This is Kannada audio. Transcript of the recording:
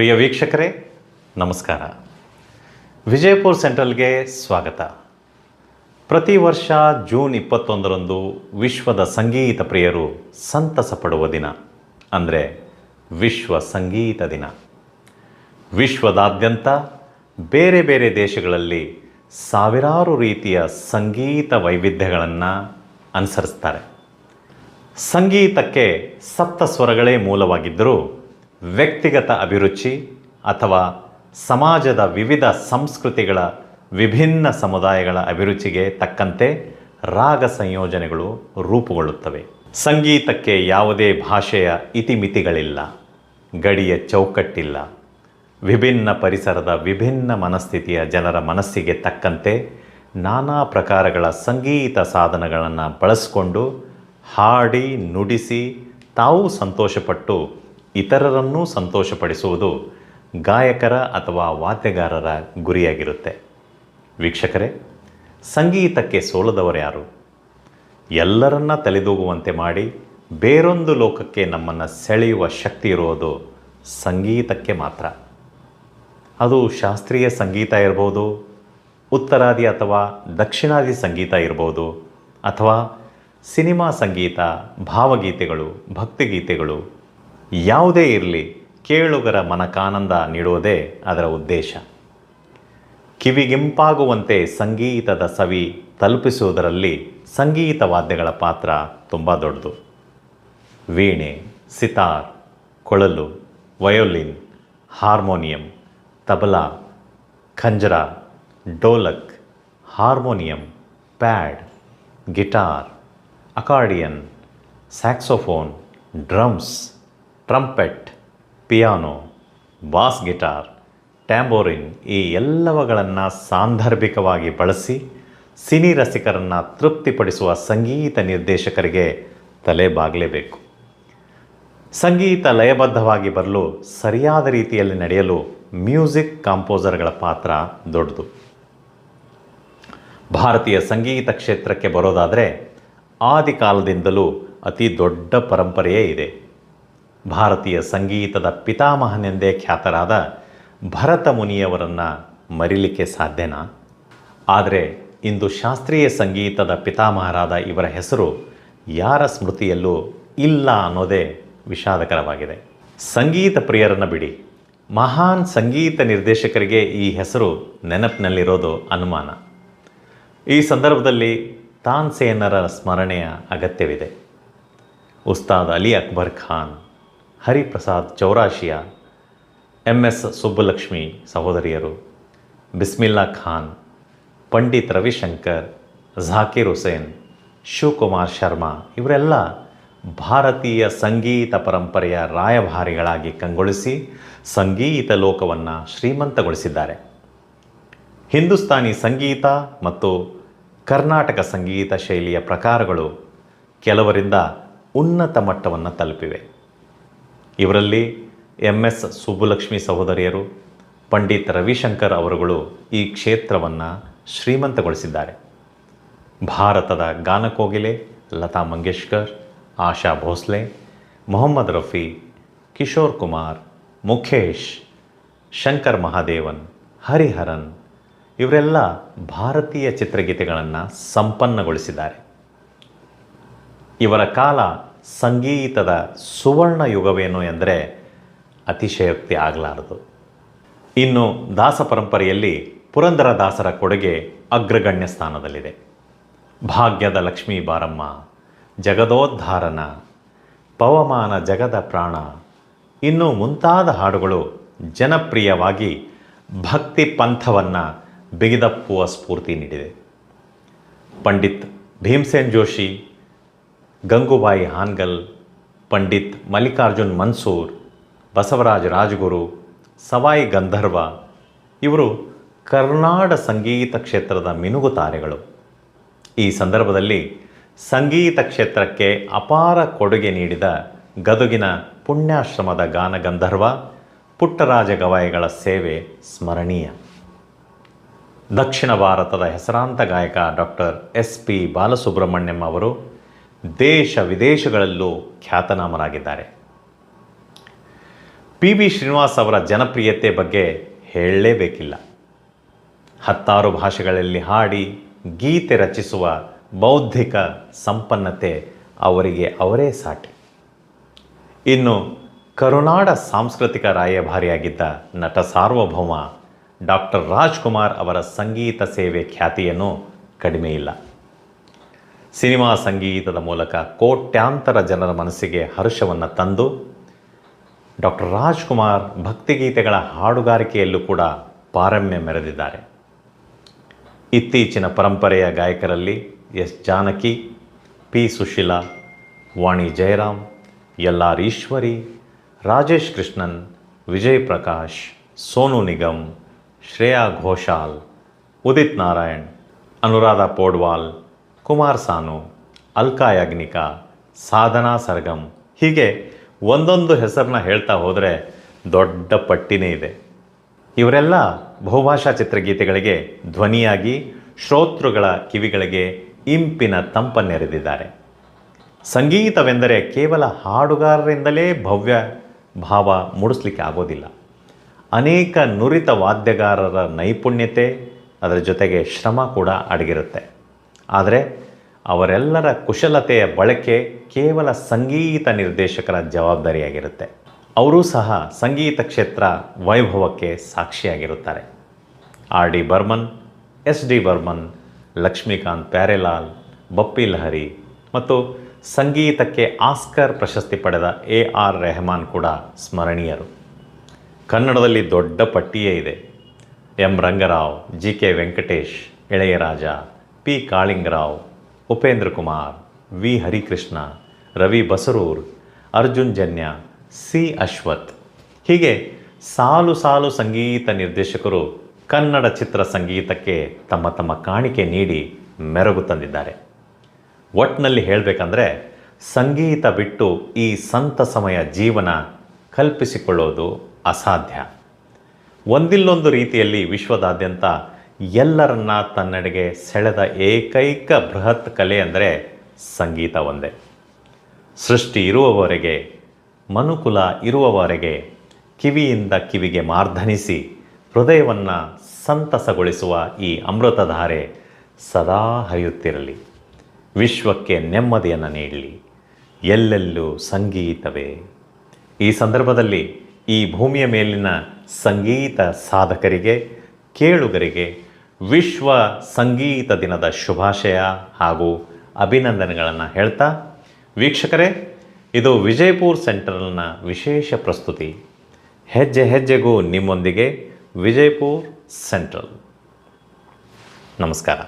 ಪ್ರಿಯ ವೀಕ್ಷಕರೇ, ನಮಸ್ಕಾರ. ವಿಜಯಪುರ ಸೆಂಟ್ರಲ್ಗೆ ಸ್ವಾಗತ. ಪ್ರತಿ ವರ್ಷ ಜೂನ್ ಇಪ್ಪತ್ತೊಂದರಂದು ವಿಶ್ವದ ಸಂಗೀತ ಪ್ರಿಯರು ಸಂತಸ ಪಡುವ ದಿನ, ಅಂದರೆ ವಿಶ್ವ ಸಂಗೀತ ದಿನ. ವಿಶ್ವದಾದ್ಯಂತ ಬೇರೆ ಬೇರೆ ದೇಶಗಳಲ್ಲಿ ಸಾವಿರಾರು ರೀತಿಯ ಸಂಗೀತ ವೈವಿಧ್ಯಗಳನ್ನು ಅನುಸರಿಸ್ತಾರೆ. ಸಂಗೀತಕ್ಕೆ ಸಪ್ತ ಸ್ವರಗಳೇ ಮೂಲವಾಗಿದ್ದರೂ ವ್ಯಕ್ತಿಗತ ಅಭಿರುಚಿ ಅಥವಾ ಸಮಾಜದ ವಿವಿಧ ಸಂಸ್ಕೃತಿಗಳ ವಿಭಿನ್ನ ಸಮುದಾಯಗಳ ಅಭಿರುಚಿಗೆ ತಕ್ಕಂತೆ ರಾಗ ಸಂಯೋಜನೆಗಳು ರೂಪುಗೊಳ್ಳುತ್ತವೆ. ಸಂಗೀತಕ್ಕೆ ಯಾವುದೇ ಭಾಷೆಯ ಇತಿಮಿತಿಗಳಿಲ್ಲ, ಗಡಿಯ ಚೌಕಟ್ಟಿಲ್ಲ. ವಿಭಿನ್ನ ಪರಿಸರದ ವಿಭಿನ್ನ ಮನಸ್ಥಿತಿಯ ಜನರ ಮನಸ್ಸಿಗೆ ತಕ್ಕಂತೆ ನಾನಾ ಪ್ರಕಾರಗಳ ಸಂಗೀತ ಸಾಧನಗಳನ್ನು ಬಳಸಿಕೊಂಡು ಹಾಡಿ ನುಡಿಸಿ ತಾವು ಸಂತೋಷಪಟ್ಟು ಇತರರನ್ನೂ ಸಂತೋಷಪಡಿಸುವುದು ಗಾಯಕರ ಅಥವಾ ವಾದ್ಯಗಾರರ ಗುರಿಯಾಗಿರುತ್ತೆ. ವೀಕ್ಷಕರೇ, ಸಂಗೀತಕ್ಕೆ ಸೋಲದವರು ಯಾರು? ಎಲ್ಲರನ್ನ ತಲೆದೂಗುವಂತೆ ಮಾಡಿ ಬೇರೊಂದು ಲೋಕಕ್ಕೆ ನಮ್ಮನ್ನು ಸೆಳೆಯುವ ಶಕ್ತಿ ಇರುವುದು ಸಂಗೀತಕ್ಕೆ ಮಾತ್ರ. ಅದು ಶಾಸ್ತ್ರೀಯ ಸಂಗೀತ ಇರ್ಬೋದು, ಉತ್ತರಾದಿ ಅಥವಾ ದಕ್ಷಿಣಾದಿ ಸಂಗೀತ ಇರ್ಬೋದು, ಅಥವಾ ಸಿನಿಮಾ ಸಂಗೀತ, ಭಾವಗೀತೆಗಳು, ಭಕ್ತಿಗೀತೆಗಳು ಯಾವುದೇ ಇರಲಿ ಕೇಳುಗರ ಮನಕಾನಂದ ನೀಡುವುದೇ ಅದರ ಉದ್ದೇಶ. ಕಿವಿಗಿಂಪಾಗುವಂತೆ ಸಂಗೀತದ ಸವಿ ತಲುಪಿಸುವುದರಲ್ಲಿ ಸಂಗೀತ ವಾದ್ಯಗಳ ಪಾತ್ರ ತುಂಬ ದೊಡ್ಡದು. ವೀಣೆ, ಸಿತಾರ್, ಕೊಳಲು, violin, harmonium, tabla, ಖಂಜರ, dholak, harmonium, pad, guitar, accordion, saxophone, drums trumpet, piano, bass guitar, tambourine ಈ ಎಲ್ಲವುಗಳನ್ನು ಸಾಂದರ್ಭಿಕವಾಗಿ ಬಳಸಿ ಸಿನಿ ರಸಿಕರನ್ನು ತೃಪ್ತಿಪಡಿಸುವ ಸಂಗೀತ ನಿರ್ದೇಶಕರಿಗೆ ತಲೆ ಬಾಗಲೇಬೇಕು. ಸಂಗೀತ ಲಯಬದ್ಧವಾಗಿ ಬರಲು ಸರಿಯಾದ ರೀತಿಯಲ್ಲಿ ನಡೆಯಲು ಮ್ಯೂಸಿಕ್ ಕಾಂಪೋಸರ್ಗಳ ಪಾತ್ರ ದೊಡ್ಡದು. ಭಾರತೀಯ ಸಂಗೀತ ಕ್ಷೇತ್ರಕ್ಕೆ ಬರೋದಾದರೆ ಆದಿಕಾಲದಿಂದಲೂ ಅತಿ ದೊಡ್ಡ ಪರಂಪರೆಯೇ ಇದೆ. ಭಾರತೀಯ ಸಂಗೀತದ ಪಿತಾಮಹನೆಂದೇ ಖ್ಯಾತರಾದ ಭರತ ಮುನಿಯವರನ್ನು ಮರಿಲಿಕ್ಕೆ ಸಾಧ್ಯನಾ? ಆದರೆ ಇಂದು ಶಾಸ್ತ್ರೀಯ ಸಂಗೀತದ ಪಿತಾಮಹರಾದ ಇವರ ಹೆಸರು ಯಾರ ಸ್ಮೃತಿಯಲ್ಲೂ ಇಲ್ಲ ಅನ್ನೋದೇ ವಿಷಾದಕರವಾಗಿದೆ. ಸಂಗೀತ ಪ್ರಿಯರನ್ನು ಬಿಡಿ. ಮಹಾನ್ ಸಂಗೀತ ನಿರ್ದೇಶಕರಿಗೆ ಈ ಹೆಸರು ನೆನಪಿನಲ್ಲಿರೋದು ಅನುಮಾನ. ಈ ಸಂದರ್ಭದಲ್ಲಿ ತಾನ್ಸೇನರ ಸ್ಮರಣೆಯ ಅಗತ್ಯವಿದೆ. ಉಸ್ತಾದ್ ಅಲಿ ಅಕ್ಬರ್ ಖಾನ್ ಹರಿಪ್ರಸಾದ್ ಚೌರಾಶಿಯಾ ಎಂ ಎಸ್ ಸುಬ್ಬಲಕ್ಷ್ಮಿ ಸಹೋದರಿಯರು, ಬಿಸ್ಮಿಲ್ಲಾ ಖಾನ್, ಪಂಡಿತ್ ರವಿಶಂಕರ್, ಝಾಕಿರ್ ಹುಸೇನ್, ಶಿವಕುಮಾರ್ ಶರ್ಮಾ ಇವರೆಲ್ಲ ಭಾರತೀಯ ಸಂಗೀತ ಪರಂಪರೆಯ ರಾಯಭಾರಿಗಳಾಗಿ ಕಂಗೊಳಿಸಿ ಸಂಗೀತ ಲೋಕವನ್ನು ಶ್ರೀಮಂತಗೊಳಿಸಿದ್ದಾರೆ. ಹಿಂದೂಸ್ತಾನಿ ಸಂಗೀತ ಮತ್ತು ಕರ್ನಾಟಕ ಸಂಗೀತ ಶೈಲಿಯ ಪ್ರಕಾರಗಳು ಕೆಲವರಿಂದ ಉನ್ನತ ಮಟ್ಟವನ್ನು ತಲುಪಿವೆ. ಇವರಲ್ಲಿ ಎಂ ಎಸ್ ಸುಬ್ಬುಲಕ್ಷ್ಮಿ ಸಹೋದರಿಯರು ಪಂಡಿತ್ ರವಿಶಂಕರ್ ಅವರುಗಳು ಈ ಕ್ಷೇತ್ರವನ್ನು ಶ್ರೀಮಂತಗೊಳಿಸಿದ್ದಾರೆ. ಭಾರತದ ಗಾನಕೋಗಿಲೆ ಲತಾ ಮಂಗೇಶ್ಕರ್, ಆಶಾ ಭೋಸ್ಲೆ, ಮೊಹಮ್ಮದ್ ರಫಿ, ಕಿಶೋರ್ ಕುಮಾರ್, ಮುಖೇಶ್, ಶಂಕರ್ ಮಹಾದೇವನ್, ಹರಿಹರನ್ ಇವರೆಲ್ಲ ಭಾರತೀಯ ಚಿತ್ರಗೀತೆಗಳನ್ನು ಸಂಪನ್ನಗೊಳಿಸಿದ್ದಾರೆ. ಇವರ ಕಾಲ ಸಂಗೀತದ ಸುವರ್ಣ ಯುಗವೇನು ಎಂದರೆ ಅತಿಶಯೋಕ್ತಿ ಆಗಲಾರದು. ಇನ್ನು ದಾಸ ಪರಂಪರೆಯಲ್ಲಿ ಪುರಂದರ ದಾಸರ ಕೊಡುಗೆ ಅಗ್ರಗಣ್ಯ ಸ್ಥಾನದಲ್ಲಿದೆ. ಭಾಗ್ಯದ ಲಕ್ಷ್ಮೀ ಬಾರಮ್ಮ, ಜಗದೋದ್ಧಾರನ, ಪವಮಾನ ಜಗದ ಪ್ರಾಣ, ಇನ್ನು ಮುಂತಾದ ಹಾಡುಗಳು ಜನಪ್ರಿಯವಾಗಿ ಭಕ್ತಿ ಪಂಥವನ್ನು ಬಿಗಿದಪ್ಪುವ ಸ್ಫೂರ್ತಿ ನೀಡಿದೆ. ಪಂಡಿತ್ ಭೀಮ್ಸೇನ್ ಜೋಶಿ ಗಂಗೂಬಾಯಿ ಹಾನ್ಗಲ್, ಪಂಡಿತ್ ಮಲ್ಲಿಕಾರ್ಜುನ್ ಮನ್ಸೂರ್, ಬಸವರಾಜ್ ರಾಜಗುರು, ಸವಾಯಿ ಗಂಧರ್ವ, ಇವರು ಕರ್ನಾಡ ಸಂಗೀತ ಕ್ಷೇತ್ರದ ಮಿನುಗುತಾರೆಗಳು ಈ ಸಂದರ್ಭದಲ್ಲಿ ಸಂಗೀತ ಕ್ಷೇತ್ರಕ್ಕೆ ಅಪಾರ ಕೊಡುಗೆ ನೀಡಿದ ಗದುಗಿನ ಪುಣ್ಯಾಶ್ರಮದ ಗಾನ ಗಂಧರ್ವ, ಪುಟ್ಟರಾಜ ಗವಾಯಿಗಳ ಸೇವೆ ಸ್ಮರಣೀಯ. ದಕ್ಷಿಣ ಭಾರತದ ಹೆಸರಾಂತ ಗಾಯಕ ಡಾಕ್ಟರ್ ಎಸ್ ಪಿ ಬಾಲಸುಬ್ರಹ್ಮಣ್ಯಂ ಅವರು ದೇಶ ವಿದೇಶಗಳಲ್ಲೂ ಖ್ಯಾತನಾಮರಾಗಿದ್ದಾರೆ. ಪಿ ಬಿ ಶ್ರೀನಿವಾಸ್ ಅವರ ಜನಪ್ರಿಯತೆ ಬಗ್ಗೆ ಹೇಳಲೇಬೇಕಿಲ್ಲ. ಹತ್ತಾರು ಭಾಷೆಗಳಲ್ಲಿ ಹಾಡಿ ಗೀತೆ ರಚಿಸುವ ಬೌದ್ಧಿಕ ಸಂಪನ್ನತೆ ಅವರಿಗೆ ಅವರೇ ಸಾಟಿ. ಇನ್ನು ಕರುನಾಡ ಸಾಂಸ್ಕೃತಿಕ ರಾಯಭಾರಿಯಾಗಿದ್ದ ನಟ ಸಾರ್ವಭೌಮ ಡಾಕ್ಟರ್ ರಾಜ್ಕುಮಾರ್ ಅವರ ಸಂಗೀತ ಸೇವೆ ಖ್ಯಾತಿಯನ್ನು ಕಡಿಮೆ ಇಲ್ಲ. ಸಿನಿಮಾ ಸಂಗೀತದ ಮೂಲಕ ಕೋಟ್ಯಾಂತರ ಜನರ ಮನಸ್ಸಿಗೆ ಹರ್ಷವನ್ನು ತಂದು, ಡಾಕ್ಟರ್ ರಾಜ್ಕುಮಾರ್ ಭಕ್ತಿಗೀತೆಗಳ ಹಾಡುಗಾರಿಕೆಯಲ್ಲೂ ಕೂಡ ಪಾರಮ್ಯ ಮೆರೆದಿದ್ದಾರೆ. ಇತ್ತೀಚಿನ ಪರಂಪರೆಯ ಗಾಯಕರಲ್ಲಿ S Janaki, P Susheela, Vani Jayaram, L R Eshwari, Rajesh Krishnan, Vijay Prakash, Sonu Nigam, Shreya Ghoshal, Udit Narayan, Anuradha Paudwal Kumar Sanu, Alka Yagnik, Sadhana Sargam ಹೀಗೆ ಒಂದೊಂದು ಹೆಸರನ್ನ ಹೇಳ್ತಾ ಹೋದರೆ ದೊಡ್ಡ ಪಟ್ಟಿನೇ ಇದೆ. ಇವರೆಲ್ಲ ಬಹುಭಾಷಾ ಚಿತ್ರಗೀತೆಗಳಿಗೆ ಧ್ವನಿಯಾಗಿ ಶ್ರೋತೃಗಳ ಕಿವಿಗಳಿಗೆ ಇಂಪಿನ ತಂಪನ್ನೆರೆದಿದ್ದಾರೆ ಸಂಗೀತವೆಂದರೆ ಕೇವಲ ಹಾಡುಗಾರರಿಂದಲೇ ಭವ್ಯ ಭಾವ ಮೂಡಿಸ್ಲಿಕ್ಕೆ ಆಗೋದಿಲ್ಲ. ಅನೇಕ ನುರಿತ ವಾದ್ಯಗಾರರ ನೈಪುಣ್ಯತೆ ಅದರ ಜೊತೆಗೆ ಶ್ರಮ ಕೂಡ ಅಡಗಿರುತ್ತೆ. ಆದರೆ ಅವರೆಲ್ಲರ ಕುಶಲತೆಯ ಬಳಕೆ ಕೇವಲ ಸಂಗೀತ ನಿರ್ದೇಶಕರ ಜವಾಬ್ದಾರಿಯಾಗಿರುತ್ತೆ. ಅವರೂ ಸಹ ಸಂಗೀತ ಕ್ಷೇತ್ರ ವೈಭವಕ್ಕೆ ಸಾಕ್ಷಿಯಾಗಿರುತ್ತಾರೆ. R D Burman, S D Burman, Laxmikant Pyarelal, Bappi Lahiri ಮತ್ತು ಸಂಗೀತಕ್ಕೆ ಆಸ್ಕರ್ ಪ್ರಶಸ್ತಿ ಪಡೆದ ಎ ಆರ್ ರೆಹಮಾನ್ ಕೂಡ ಸ್ಮರಣೀಯರು. ಕನ್ನಡದಲ್ಲಿ ದೊಡ್ಡ ಪಟ್ಟಿಯೇ ಇದೆ. M Rangarao, G K Venkatesh Ilaiyaraaja P Kalingarao, Upendra Kumar, V Harikrishna, Ravi Basrur, Arjun Janya, C Ashwath. ಹೀಗೆ ಸಾಲು ಸಾಲು ಸಂಗೀತ ನಿರ್ದೇಶಕರು ಕನ್ನಡ ಚಿತ್ರ ಸಂಗೀತಕ್ಕೆ ತಮ್ಮ ತಮ್ಮ ಕಾಣಿಕೆ ನೀಡಿ ಮೆರಗು ತಂದಿದ್ದಾರೆ. ಒಟ್ನಲ್ಲಿ ಹೇಳಬೇಕಂದ್ರೆ ಸಂಗೀತ ಬಿಟ್ಟು ಈ ಸಂತ ಸಮಯ ಜೀವನ ಕಲ್ಪಿಸಿಕೊಳ್ಳೋದು ಅಸಾಧ್ಯ. ಒಂದಿಲ್ಲೊಂದು ರೀತಿಯಲ್ಲಿ ವಿಶ್ವದಾದ್ಯಂತ ಎಲ್ಲರನ್ನ ತನ್ನೆಡೆಗೆ ಸೆಳೆದ ಏಕೈಕ ಬೃಹತ್ ಕಲೆ ಅಂದರೆ ಸಂಗೀತ ಒಂದೇ. ಸೃಷ್ಟಿ ಇರುವವರೆಗೆ, ಮನುಕುಲ ಇರುವವರೆಗೆ, ಕಿವಿಯಿಂದ ಕಿವಿಗೆ ಮಾರ್ಧನಿಸಿ ಹೃದಯವನ್ನು ಸಂತಸಗೊಳಿಸುವ ಈ ಅಮೃತಧಾರೆ ಸದಾ ಹರಿಯುತ್ತಿರಲಿ. ವಿಶ್ವಕ್ಕೆ ನೆಮ್ಮದಿಯನ್ನು ನೀಡಲಿ. ಎಲ್ಲೆಲ್ಲೂ ಸಂಗೀತವೇ. ಈ ಸಂದರ್ಭದಲ್ಲಿ ಈ ಭೂಮಿಯ ಮೇಲಿನ ಸಂಗೀತ ಸಾಧಕರಿಗೆ, ಕೇಳುಗರಿಗೆ ವಿಶ್ವ ಸಂಗೀತ ದಿನದ ಶುಭಾಶಯ ಹಾಗೂ ಅಭಿನಂದನೆಗಳನ್ನು ಹೇಳ್ತಾ, ವೀಕ್ಷಕರೇ, ಇದು ವಿಜಯಪುರ್ ಸೆಂಟ್ರಲ್ನ ವಿಶೇಷ ಪ್ರಸ್ತುತಿ. ಹೆಜ್ಜೆ ಹೆಜ್ಜೆಗೂ ನಿಮ್ಮೊಂದಿಗೆ ವಿಜಯಪುರ್ ಸೆಂಟ್ರಲ್. ನಮಸ್ಕಾರ.